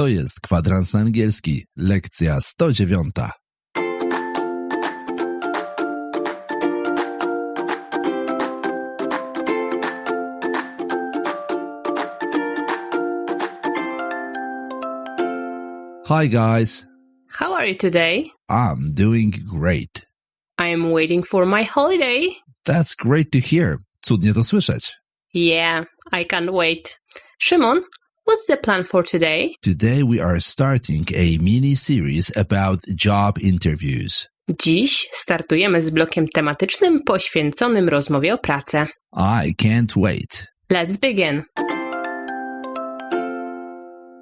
To jest kwadrans na angielski, lekcja 109. Hi guys, How are you today? I'm doing great. I am waiting for my holiday. That's great to hear. Cudnie to słyszeć. Yeah, I can't wait. Szymon, what's the plan for today? Today we are starting a mini series about job interviews. Dziś startujemy z blokiem tematycznym poświęconym rozmowie o pracę. I can't wait. Let's begin.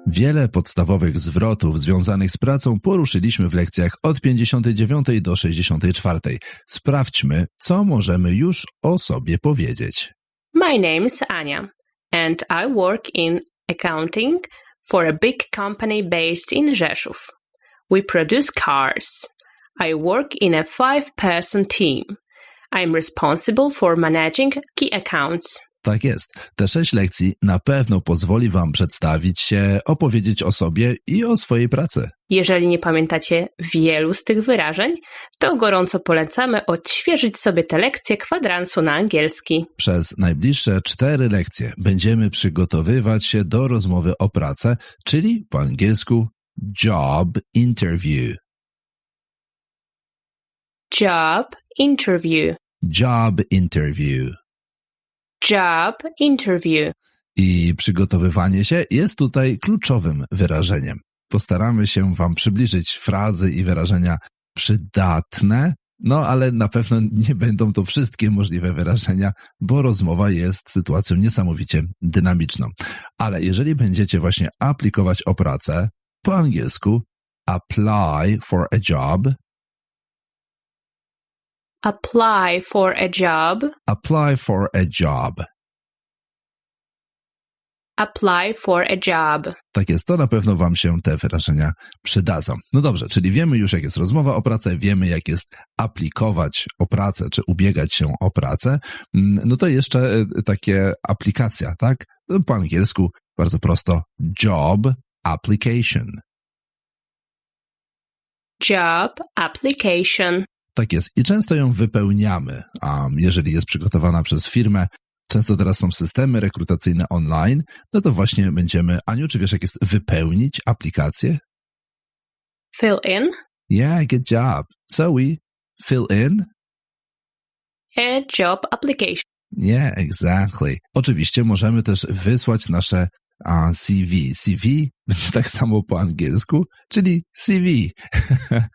Wiele podstawowych zwrotów związanych z pracą poruszyliśmy w lekcjach od 59 do 64. Sprawdźmy, co możemy już o sobie powiedzieć. My name's Ania, and I work in accounting for a big company based in Rzeszów. We produce cars. I work in a five person team. I'm responsible for managing key accounts. Tak jest. Te sześć lekcji na pewno pozwoli Wam przedstawić się, opowiedzieć o sobie i o swojej pracy. Jeżeli nie pamiętacie wielu z tych wyrażeń, to gorąco polecamy odświeżyć sobie te lekcje kwadransu na angielski. Przez najbliższe cztery lekcje będziemy przygotowywać się do rozmowy o pracę, czyli po angielsku job interview. Job interview. Job interview. Job interview. I przygotowywanie się jest tutaj kluczowym wyrażeniem. Postaramy się Wam przybliżyć frazy i wyrażenia przydatne, no ale na pewno nie będą to wszystkie możliwe wyrażenia, bo rozmowa jest sytuacją niesamowicie dynamiczną. Ale jeżeli będziecie właśnie aplikować o pracę, po angielsku apply for a job, Apply for a job. apply for a job. Apply for a job. Tak jest, to na pewno Wam się te wyrażenia przydadzą. No dobrze, czyli wiemy już, jak jest rozmowa o pracę, wiemy, jak jest aplikować o pracę, czy ubiegać się o pracę. Mm, No to jeszcze e, takie aplikacja, tak? Po angielsku bardzo prosto job application. Job application. Tak jest. I często ją wypełniamy, a jeżeli jest przygotowana przez firmę, często teraz są systemy rekrutacyjne online, no to właśnie będziemy, Aniu, czy wiesz, jak jest wypełnić aplikację? Fill in Yeah, good job. So we fill in a job application. Yeah, exactly. Oczywiście możemy też wysłać nasze a, CV. CV będzie tak samo po angielsku, czyli CV.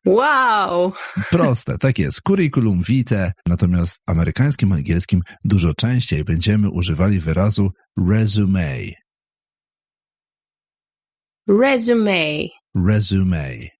Wow! Proste, tak jest. Curriculum vitae, natomiast w amerykańskim angielskim dużo częściej będziemy używali wyrazu resume. Resume. Resume.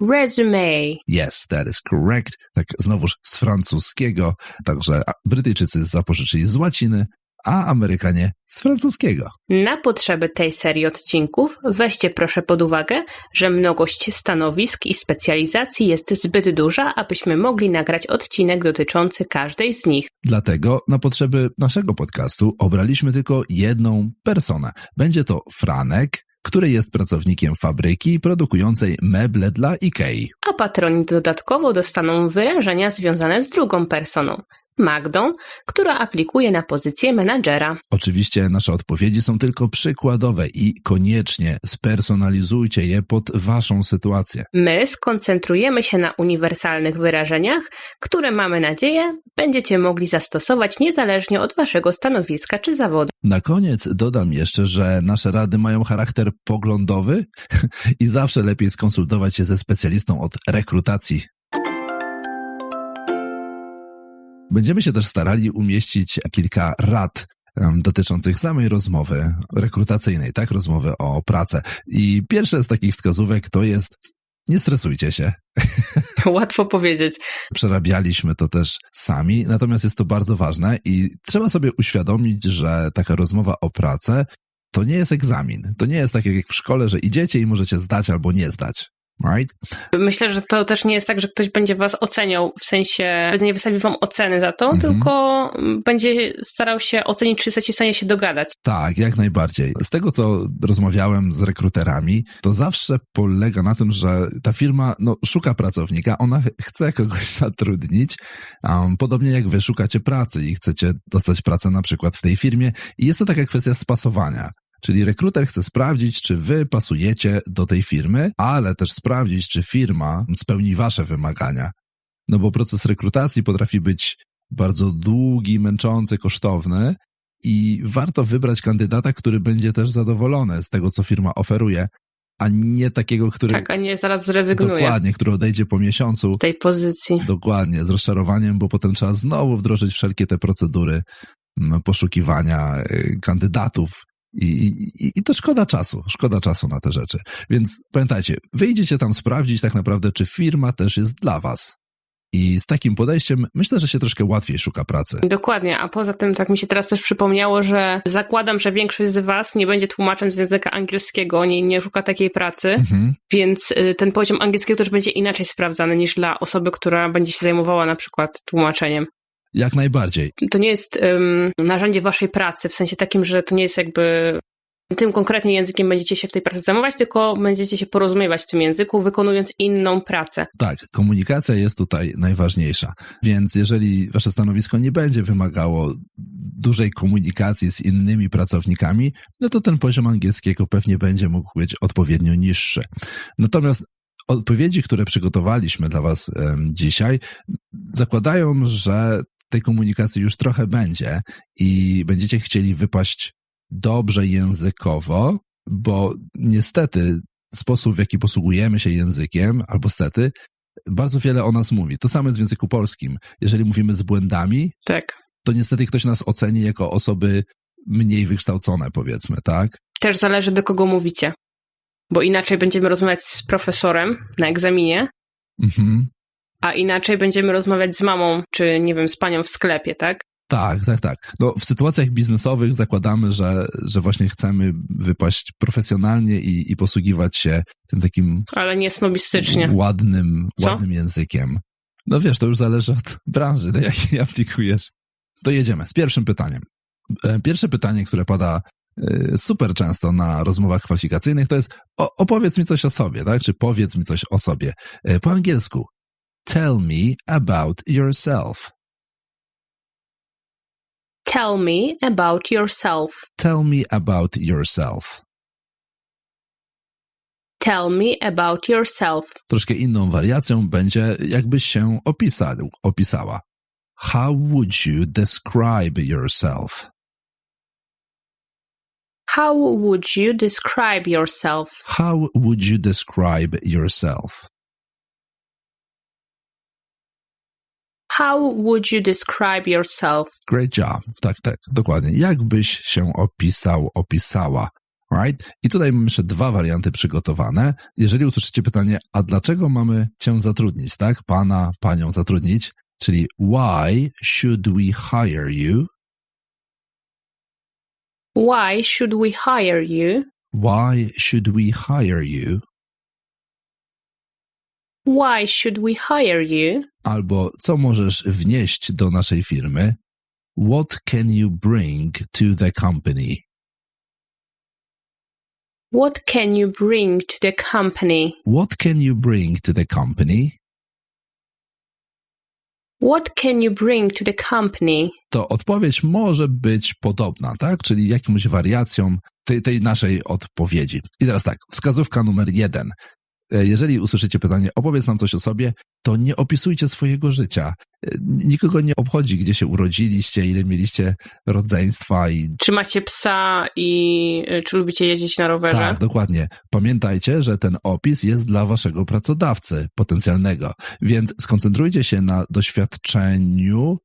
Resume. Yes, that is correct. Tak znowuż z francuskiego, także Brytyjczycy zapożyczyli z łaciny, a Amerykanie z francuskiego. Na potrzeby tej serii odcinków weźcie proszę pod uwagę, że mnogość stanowisk i specjalizacji jest zbyt duża, abyśmy mogli nagrać odcinek dotyczący każdej z nich. Dlatego na potrzeby naszego podcastu obraliśmy tylko jedną personę. Będzie to Franek, który jest pracownikiem fabryki produkującej meble dla Ikei. A patroni dodatkowo dostaną wyrażenia związane z drugą personą, Magdą, która aplikuje na pozycję menadżera. Oczywiście nasze odpowiedzi są tylko przykładowe i koniecznie spersonalizujcie je pod waszą sytuację. My skoncentrujemy się na uniwersalnych wyrażeniach, które mamy nadzieję będziecie mogli zastosować niezależnie od waszego stanowiska czy zawodu. Na koniec dodam jeszcze, że nasze rady mają charakter poglądowy i zawsze lepiej skonsultować się ze specjalistą od rekrutacji. Będziemy się też starali umieścić kilka rad dotyczących samej rozmowy rekrutacyjnej, tak, rozmowy o pracę. I pierwsze z takich wskazówek to jest nie stresujcie się. Łatwo powiedzieć. Przerabialiśmy to też sami, natomiast jest to bardzo ważne i trzeba sobie uświadomić, że taka rozmowa o pracę to nie jest egzamin. To nie jest tak jak w szkole, że idziecie i możecie zdać albo nie zdać. Right? Myślę, że to też nie jest tak, że ktoś będzie was oceniał, w sensie nie wystawi wam oceny za to, Mhm. tylko będzie starał się ocenić, czy jesteście w stanie się dogadać. Tak, jak najbardziej. Z tego, co rozmawiałem z rekruterami, to zawsze polega na tym, że ta firma no, szuka pracownika, ona ch- chce kogoś zatrudnić, um, podobnie jak wy szukacie pracy i chcecie dostać pracę na przykład w tej firmie. I jest to taka kwestia spasowania. Czyli rekruter chce sprawdzić, czy wy pasujecie do tej firmy, ale też sprawdzić, czy firma spełni wasze wymagania. No bo proces rekrutacji potrafi być bardzo długi, męczący, kosztowny i warto wybrać kandydata, który będzie też zadowolony z tego, co firma oferuje, a nie takiego, który Tak, a nie zaraz zrezygnuje dokładnie, który odejdzie po miesiącu, z tej pozycji. dokładnie, z rozczarowaniem, bo potem trzeba znowu wdrożyć wszelkie te procedury mm, poszukiwania y, kandydatów. I, i, I to szkoda czasu, szkoda czasu na te rzeczy. Więc pamiętajcie, wyjdziecie tam sprawdzić tak naprawdę, czy firma też jest dla was. I z takim podejściem myślę, że się troszkę łatwiej szuka pracy. Dokładnie, a poza tym tak mi się teraz też przypomniało, że zakładam, że większość z was nie będzie tłumaczem z języka angielskiego, nie, nie szuka takiej pracy, Mhm. więc y, ten poziom angielskiego też będzie inaczej sprawdzany niż dla osoby, która będzie się zajmowała na przykład tłumaczeniem. Jak najbardziej. To nie jest ym, narzędzie waszej pracy, w sensie takim, że to nie jest jakby tym konkretnie językiem będziecie się w tej pracy zajmować, tylko będziecie się porozumiewać w tym języku, wykonując inną pracę. Tak, komunikacja jest tutaj najważniejsza. Więc jeżeli wasze stanowisko nie będzie wymagało dużej komunikacji z innymi pracownikami, no to ten poziom angielskiego pewnie będzie mógł być odpowiednio niższy. Natomiast odpowiedzi, które przygotowaliśmy dla was dzisiaj, zakładają, że tej komunikacji już trochę będzie i będziecie chcieli wypaść dobrze językowo, bo niestety sposób, w jaki posługujemy się językiem, albo stety, bardzo wiele o nas mówi. To samo jest w języku polskim. Jeżeli mówimy z błędami, Tak. to niestety ktoś nas oceni jako osoby mniej wykształcone, powiedzmy, tak? Też zależy, do kogo mówicie. Bo inaczej będziemy rozmawiać z profesorem na egzaminie, Mhm. A inaczej będziemy rozmawiać z mamą, czy nie wiem, z panią w sklepie, tak? Tak, tak, tak. No, w sytuacjach biznesowych zakładamy, że, że właśnie chcemy wypaść profesjonalnie i, i posługiwać się tym takim Ale nie snobistycznie. ładnym, Co? ładnym językiem. No wiesz, to już zależy od branży, do jakiej aplikujesz. To jedziemy z pierwszym pytaniem. E, Pierwsze pytanie, które pada e, super często na rozmowach kwalifikacyjnych, to jest opowiedz mi coś o sobie, tak? Czy powiedz mi coś o sobie. E, Po angielsku. Tell me about yourself. Tell me about yourself. Tell me about yourself. Tell me about yourself. Troszkę inną wariacją będzie, jakbyś się opisał, opisała. How would you describe yourself? How would you describe yourself? How would you describe yourself? How would you describe yourself? Great job. Tak, tak, dokładnie. Jakbyś się opisał, opisała. Right? I tutaj mam jeszcze dwa warianty przygotowane. Jeżeli usłyszycie pytanie, a dlaczego mamy cię zatrudnić, tak? Pana, panią zatrudnić, czyli why should we hire you? Why should we hire you? Why should we hire you? Why should we hire you? Albo co możesz wnieść do naszej firmy? What can you bring to the company? What can you bring to the company? What can you bring to the company? What can you bring to the company? To odpowiedź może być podobna, tak? Czyli jakimś wariacją tej, tej naszej odpowiedzi. I teraz tak, wskazówka numer jeden. E, Jeżeli usłyszycie pytanie, opowiedz nam coś o sobie, to nie opisujcie swojego życia. E, Nikogo nie obchodzi, gdzie się urodziliście, ile mieliście rodzeństwa i Czy macie psa i y, czy lubicie jeździć na rowerze? Tak, dokładnie. Pamiętajcie, że ten opis jest dla waszego pracodawcy potencjalnego, więc skoncentrujcie się na doświadczeniu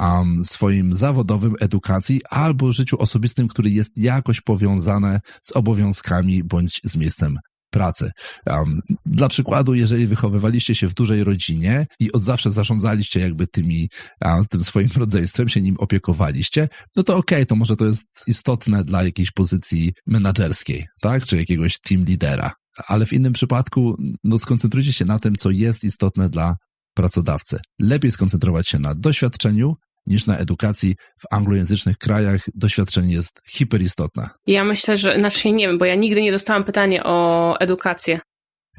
um, swoim zawodowym, edukacji albo życiu osobistym, który jest jakoś powiązane z obowiązkami bądź z miejscem pracy. Um, dla przykładu, jeżeli wychowywaliście się w dużej rodzinie i od zawsze zarządzaliście jakby tymi, um, tym swoim rodzeństwem, się nim opiekowaliście, no to okej, to może to jest istotne dla jakiejś pozycji menedżerskiej, tak? Czy jakiegoś team lidera. ale w innym przypadku no, skoncentrujcie się na tym, co jest istotne dla pracodawcy. Lepiej skoncentrować się na doświadczeniu niż na edukacji. W anglojęzycznych krajach doświadczenie jest hiperistotne. Ja myślę, że, znaczy nie wiem, bo ja nigdy nie dostałam pytania o edukację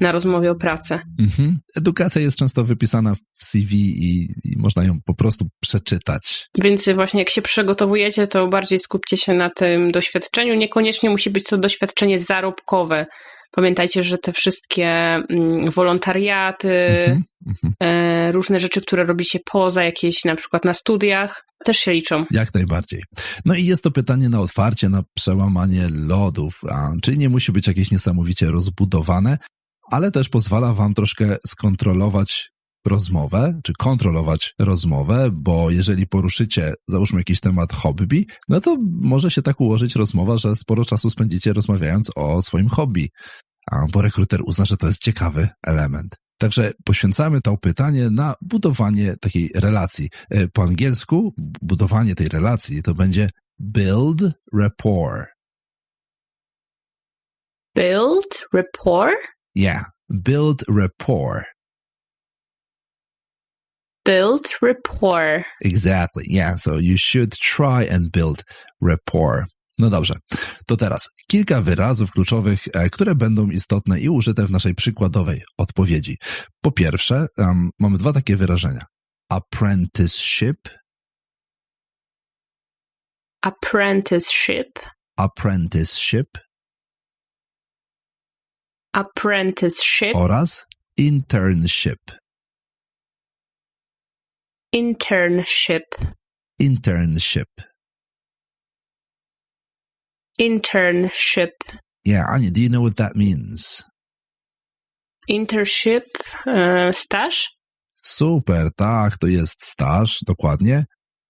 na rozmowie o pracę. Mhm. Edukacja jest często wypisana w CV i, i można ją po prostu przeczytać. Więc właśnie jak się przygotowujecie, to bardziej skupcie się na tym doświadczeniu. Niekoniecznie musi być to doświadczenie zarobkowe. Pamiętajcie, że te wszystkie mm, wolontariaty, Mhm. Mhm. e, różne rzeczy, które robicie poza jakieś na przykład na studiach, też się liczą. Jak najbardziej. No i jest to pytanie na otwarcie, na przełamanie lodów, a, czyli nie musi być jakieś niesamowicie rozbudowane, ale też pozwala wam troszkę skontrolować rozmowę, czy kontrolować rozmowę, bo jeżeli poruszycie, załóżmy jakiś temat hobby, no to może się tak ułożyć rozmowa, że sporo czasu spędzicie rozmawiając o swoim hobby, a, bo rekruter uzna, że to jest ciekawy element. Także poświęcamy to pytanie na budowanie takiej relacji. E, Po angielsku budowanie tej relacji to będzie build rapport. Build rapport, Yeah, build rapport. Build rapport. Exactly. Yeah, so you should try and build rapport. No dobrze, to teraz kilka wyrazów kluczowych, e, które będą istotne i użyte w naszej przykładowej odpowiedzi. Po pierwsze, um, mamy dwa takie wyrażenia. Apprenticeship, Apprenticeship, apprenticeship apprenticeship, oraz internship. Internship, Internship. internship, Yeah, Anya, do you know what that means? internship, e, staż, Super, tak, to jest staż, dokładnie.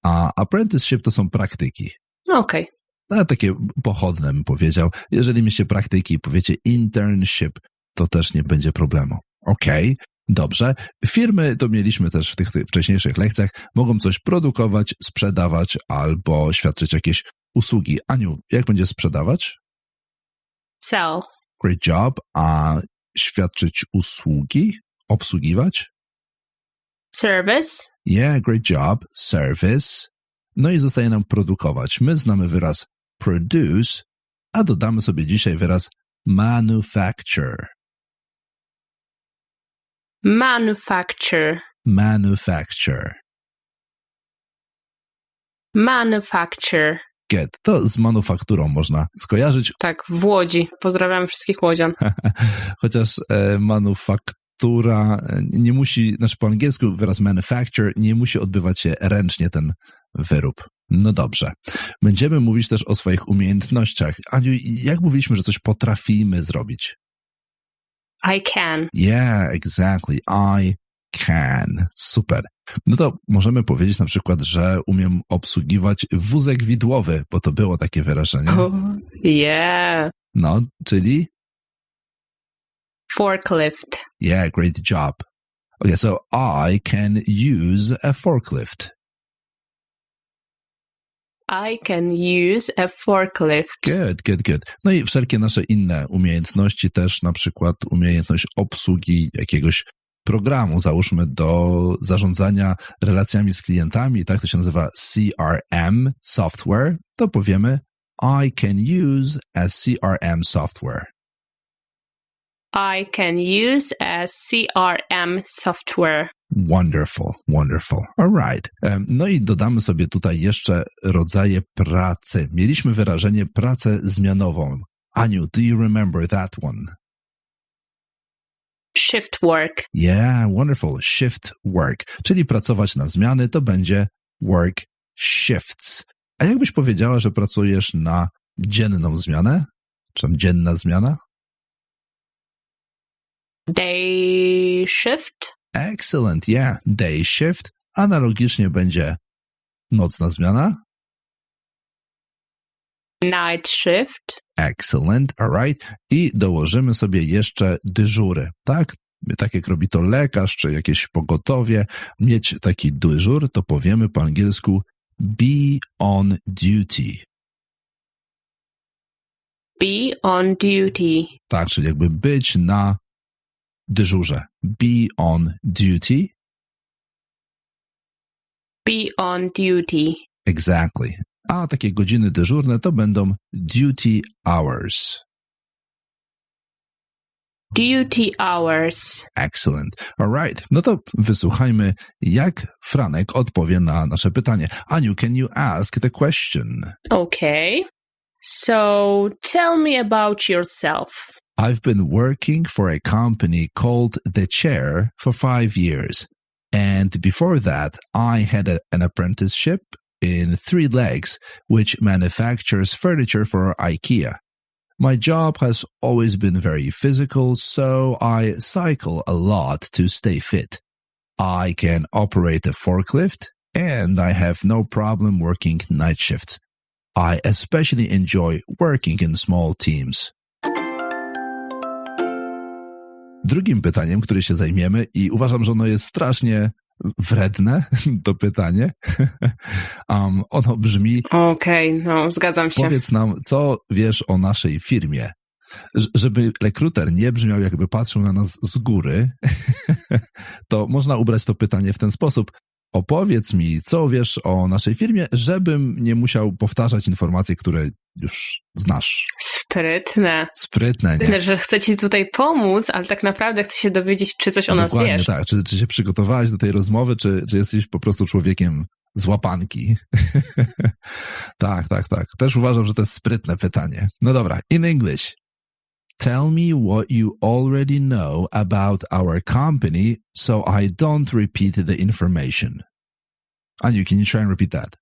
A apprenticeship to są praktyki. No, okej. No, takie pochodne bym powiedział. Jeżeli miecie praktyki i powiecie internship, to też nie będzie problemu. Okej, dobrze. Firmy, to mieliśmy też w tych, tych wcześniejszych lekcjach, mogą coś produkować, sprzedawać albo świadczyć jakieś usługi. Aniu, jak będzie sprzedawać? Sell, Great job. A świadczyć usługi? Obsługiwać? service, Yeah, great job. Service. No i zostaje nam produkować. My znamy wyraz produce, a dodamy sobie dzisiaj wyraz manufacture. Manufacture, Manufacture. manufacture. Get. To z manufakturą można skojarzyć, Tak, w Łodzi. Pozdrawiam wszystkich łodzian. chociaż e, manufaktura e, nie musi, znaczy po angielsku wyraz manufacture nie musi odbywać się ręcznie ten wyrób. No dobrze. Będziemy mówić też o swoich umiejętnościach. Aniu, jak mówiliśmy, że coś potrafimy zrobić? I can. Yeah, exactly. I can. Super. No to możemy powiedzieć na przykład, że umiem obsługiwać wózek widłowy, bo to było takie wyrażenie. Oh, yeah. No, czyli Forklift. yeah, great job. Okay, so I can use a forklift. I can use a forklift. Good, good, good. No i wszelkie nasze inne umiejętności też, na przykład umiejętność obsługi jakiegoś programu, załóżmy do zarządzania relacjami z klientami, tak to się nazywa CRM software, to powiemy I can use a CRM software. I can use a CRM software. Wonderful, wonderful. All right. No i dodamy sobie tutaj jeszcze rodzaje pracy. Mieliśmy wyrażenie pracę zmianową. Aniu, do you remember that one? Shift work. Yeah, wonderful. Shift work, czyli pracować na zmiany, to będzie work shifts. A jakbyś powiedziała, że pracujesz na dzienną zmianę? Czy tam dzienna zmiana? Day shift. Excellent, yeah. Day shift. Analogicznie będzie nocna zmiana. Night shift. Excellent, alright. I dołożymy sobie jeszcze dyżury, tak? Tak jak robi to lekarz, czy jakieś pogotowie, mieć taki dyżur, to powiemy po angielsku be on duty. Be on duty. Tak, czyli jakby być na dyżurze. Be on duty. Be on duty. Exactly. A takie godziny dyżurne to będą duty hours. Duty hours. Excellent. Alright. No to wysłuchajmy, jak Franek odpowie na nasze pytanie. Aniu, can you ask the question? Okay. So tell me about yourself. I've been working for a company called The Chair for five years. And before that, I had a- an apprenticeship in Three Legs, which manufactures furniture for IKEA. My job has always been very physical, so I cycle a lot to stay fit. I can operate a forklift, and I have no problem working night shifts. I especially enjoy working in small teams. Drugim pytaniem, które się zajmiemy, i uważam, że ono jest strasznie wredne, to pytanie, um, ono brzmi: Okej, no zgadzam się. Powiedz nam, co wiesz o naszej firmie. Żeby rekruter nie brzmiał, jakby patrzył na nas z góry, to można ubrać to pytanie w ten sposób. Opowiedz mi, co wiesz o naszej firmie, żebym nie musiał powtarzać informacji, które już znasz. Sprytne. Sprytne, nie? Że chcę ci tutaj pomóc, ale tak naprawdę chcę się dowiedzieć, czy coś o nas Dokładnie wiesz. tak. Czy, czy się przygotowałeś do tej rozmowy, czy, czy jesteś po prostu człowiekiem z łapanki? tak, tak, tak. Też uważam, że to jest sprytne pytanie. No dobra, in English. Tell me what you already know about our company so I don't repeat the information. Aniu, can you try and repeat that?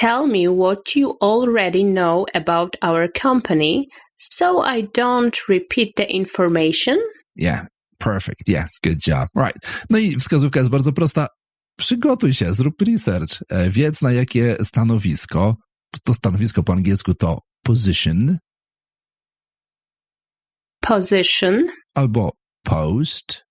Tell me what you already know about our company so I don't repeat the information. Yeah, perfect. Yeah, good job. Right. No i wskazówka jest bardzo prosta. Przygotuj się, zrób research. E, Wiedz na jakie stanowisko. To stanowisko po angielsku to position Position, albo post.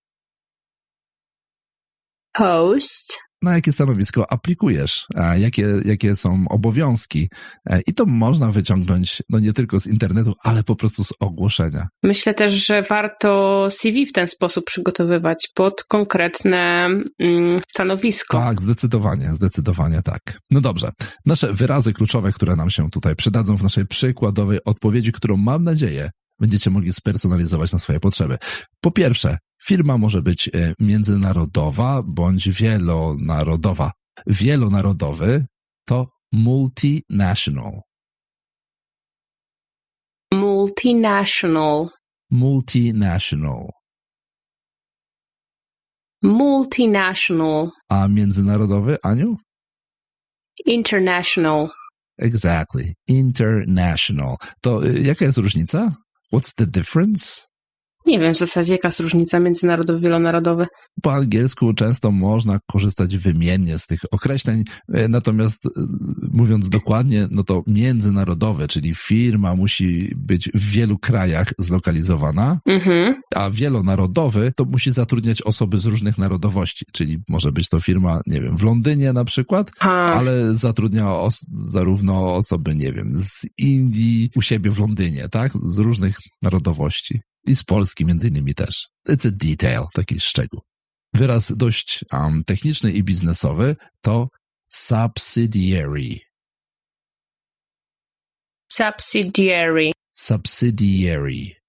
post, Na jakie stanowisko aplikujesz, jakie, jakie są obowiązki. E, I to można wyciągnąć no nie tylko z internetu, ale po prostu z ogłoszenia. Myślę też, że warto CV w ten sposób przygotowywać pod konkretne mm, stanowisko. Tak, zdecydowanie, zdecydowanie tak. No dobrze. Nasze wyrazy kluczowe, które nam się tutaj przydadzą w naszej przykładowej odpowiedzi, którą mam nadzieję będziecie mogli spersonalizować na swoje potrzeby. Po pierwsze, firma może być e, międzynarodowa bądź wielonarodowa. Wielonarodowy to multinational. Multinational, Multinational. multinational, A międzynarodowy, Aniu? international. Exactly. International. To y, jaka jest różnica? What's the difference? Nie wiem w zasadzie, jaka jest różnica międzynarodowy, wielonarodowy. Po angielsku często można korzystać wymiennie z tych określeń, e, natomiast e, mówiąc dokładnie, no to międzynarodowe, czyli firma musi być w wielu krajach zlokalizowana, Mhm. a wielonarodowy to musi zatrudniać osoby z różnych narodowości, czyli może być to firma, nie wiem, w Londynie na przykład, A, ale zatrudnia os- zarówno osoby, nie wiem, z Indii u siebie w Londynie, tak? Z różnych narodowości. I z Polski między innymi też. It's a detail, taki szczegół. Wyraz dość um, techniczny i biznesowy to subsidiary. subsidiary, Subsidiary.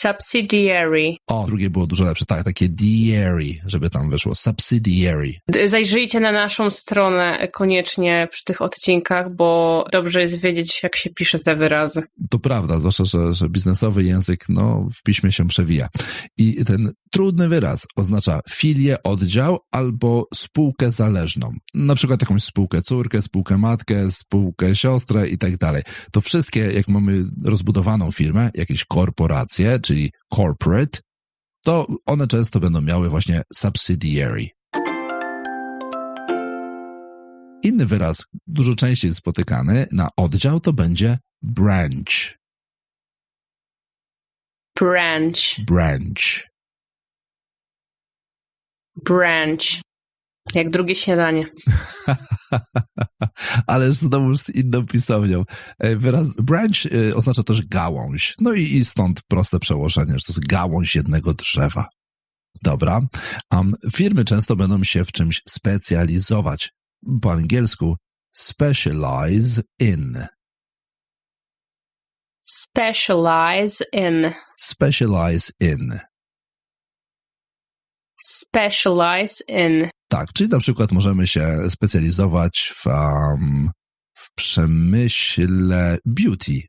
Subsidiary. O, drugie było dużo lepsze. Tak, takie diary, żeby tam wyszło. Subsidiary. Zajrzyjcie na naszą stronę koniecznie przy tych odcinkach, bo dobrze jest wiedzieć, jak się pisze te wyrazy. To prawda, zwłaszcza, że, że biznesowy język no, w piśmie się przewija. I ten trudny wyraz oznacza filię, oddział albo spółkę zależną. Na przykład jakąś spółkę córkę, spółkę matkę, spółkę siostrę i tak dalej. To wszystkie, jak mamy rozbudowaną firmę, jakieś korporacje, czyli corporate, to one często będą miały właśnie subsidiary. Inny wyraz, dużo częściej spotykany na oddział, to będzie branch. Branch, Branch. branch. Jak drugie śniadanie. Ależ znowu z inną pisownią. E, Wyraz branch e, oznacza też gałąź. No i, i stąd proste przełożenie, że to jest gałąź jednego drzewa. Dobra. Um, firmy często będą się w czymś specjalizować. Po angielsku specialize in. Specialize in. Specialize in. Specialize in. Tak, czyli na przykład możemy się specjalizować w, um, w przemyśle beauty.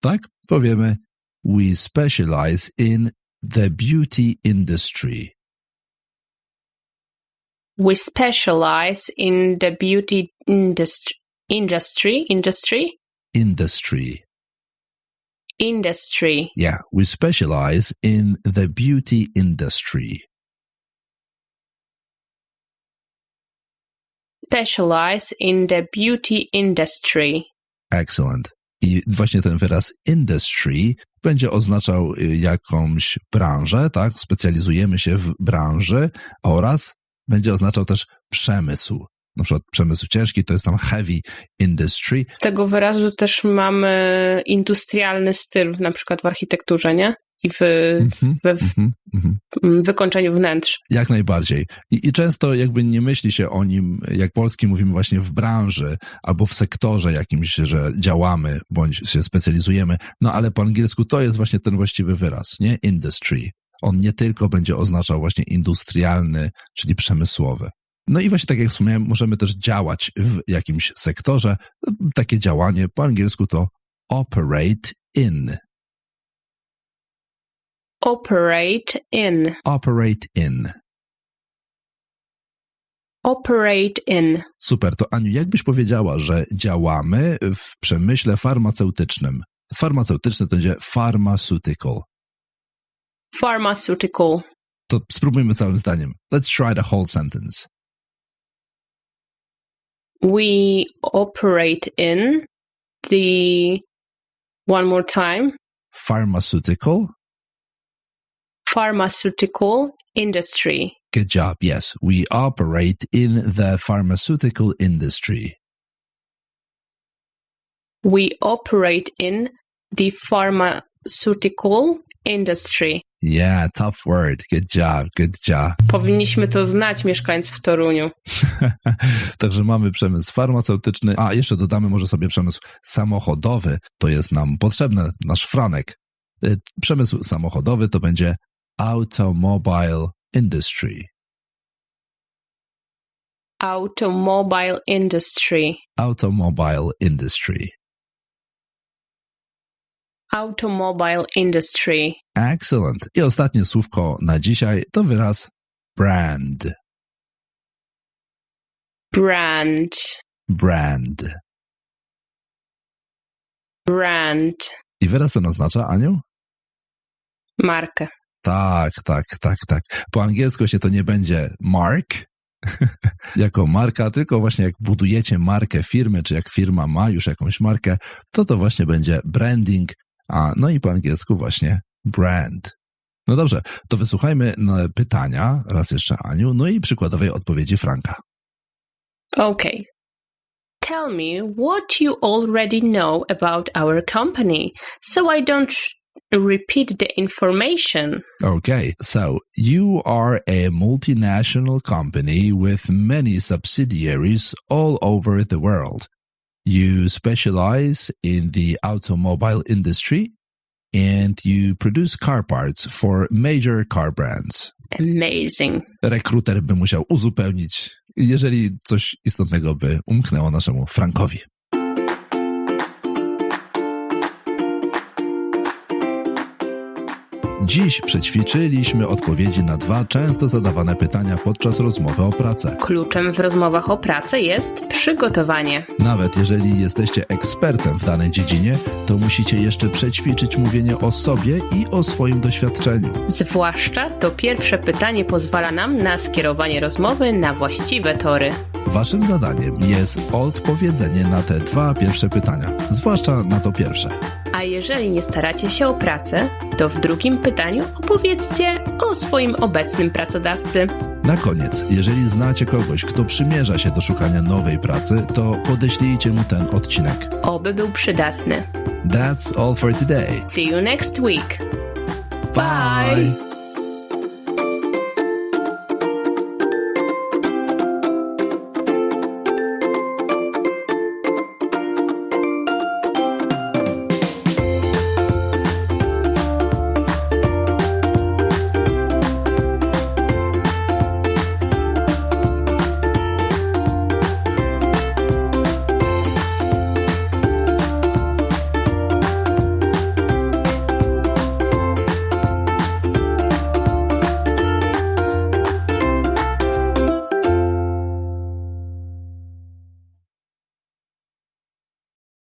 Tak? Powiemy we specialize in the beauty industry. We specialize in the beauty industry. Industry. Industry. Industry. Industry. Yeah, we specialize in the beauty industry. Specialize in the beauty industry. Excellent. I właśnie ten wyraz industry będzie oznaczał y, jakąś branżę, tak? Specjalizujemy się w branży oraz będzie oznaczał też przemysł. Na przykład przemysł ciężki to jest tam heavy industry. Z tego wyrazu też mamy industrialny styl, na przykład w architekturze, nie? I w, Mhm, we mhm, mhm. w wykończeniu wnętrz. Jak najbardziej. I, I często jakby nie myśli się o nim, jak polski mówimy właśnie w branży albo w sektorze jakimś, że działamy bądź się specjalizujemy, no ale po angielsku to jest właśnie ten właściwy wyraz, nie? Industry. On nie tylko będzie oznaczał właśnie industrialny, czyli przemysłowy. No i właśnie tak jak wspomniałem, możemy też działać w jakimś sektorze. Takie działanie po angielsku to operate in. Operate in. Operate in. Operate in. Super, to Aniu, jakbyś powiedziała, że działamy w przemyśle farmaceutycznym? Farmaceutyczny to będzie pharmaceutical. Pharmaceutical. To spróbujmy całym zdaniem. Let's try the whole sentence. We operate in the. One more time. Pharmaceutical. Pharmaceutical industry. Good job. Yes, we operate in the pharmaceutical industry. We operate in the pharmaceutical industry. Yeah, tough word. Good job. Good job. Powinniśmy to znać, mieszkańcy w Toruniu. Także mamy przemysł farmaceutyczny, a jeszcze dodamy może sobie przemysł samochodowy. To jest nam potrzebne, nasz franek. Y, Przemysł samochodowy to będzie automobile industry. Automobile industry. Automobile industry. Automobile industry. Excellent. I ostatnie słówko na dzisiaj to wyraz brand. Brand. Brand. Brand. I wyraz ten oznacza, Aniu? Markę. Tak, tak, tak, tak. Po angielsku się to nie będzie mark jako marka, tylko właśnie jak budujecie markę firmy, czy jak firma ma już jakąś markę, to to właśnie będzie branding, a no i po angielsku właśnie brand. No dobrze, to wysłuchajmy no, pytania, raz jeszcze Aniu, no i przykładowej odpowiedzi Franka. Okay. Tell me what you already know about our company so I don't repeat the information. Okay, so you are a multinational company with many subsidiaries all over the world. You specialize in the automobile industry and you produce car parts for major car brands. Amazing. Rekruter by musiał uzupełnić, jeżeli coś istotnego by umknęło naszemu Frankowi. Dziś przećwiczyliśmy odpowiedzi na dwa często zadawane pytania podczas rozmowy o pracę. Kluczem w rozmowach o pracę jest przygotowanie. Nawet jeżeli jesteście ekspertem w danej dziedzinie, to musicie jeszcze przećwiczyć mówienie o sobie i o swoim doświadczeniu. Zwłaszcza to pierwsze pytanie pozwala nam na skierowanie rozmowy na właściwe tory. Waszym zadaniem jest odpowiedzenie na te dwa pierwsze pytania, zwłaszcza na to pierwsze. A jeżeli nie staracie się o pracę, to w drugim pytaniu opowiedzcie o swoim obecnym pracodawcy. Na koniec, jeżeli znacie kogoś, kto przymierza się do szukania nowej pracy, to podeślijcie mu ten odcinek. Oby był przydatny. That's all for today. See you next week. Bye.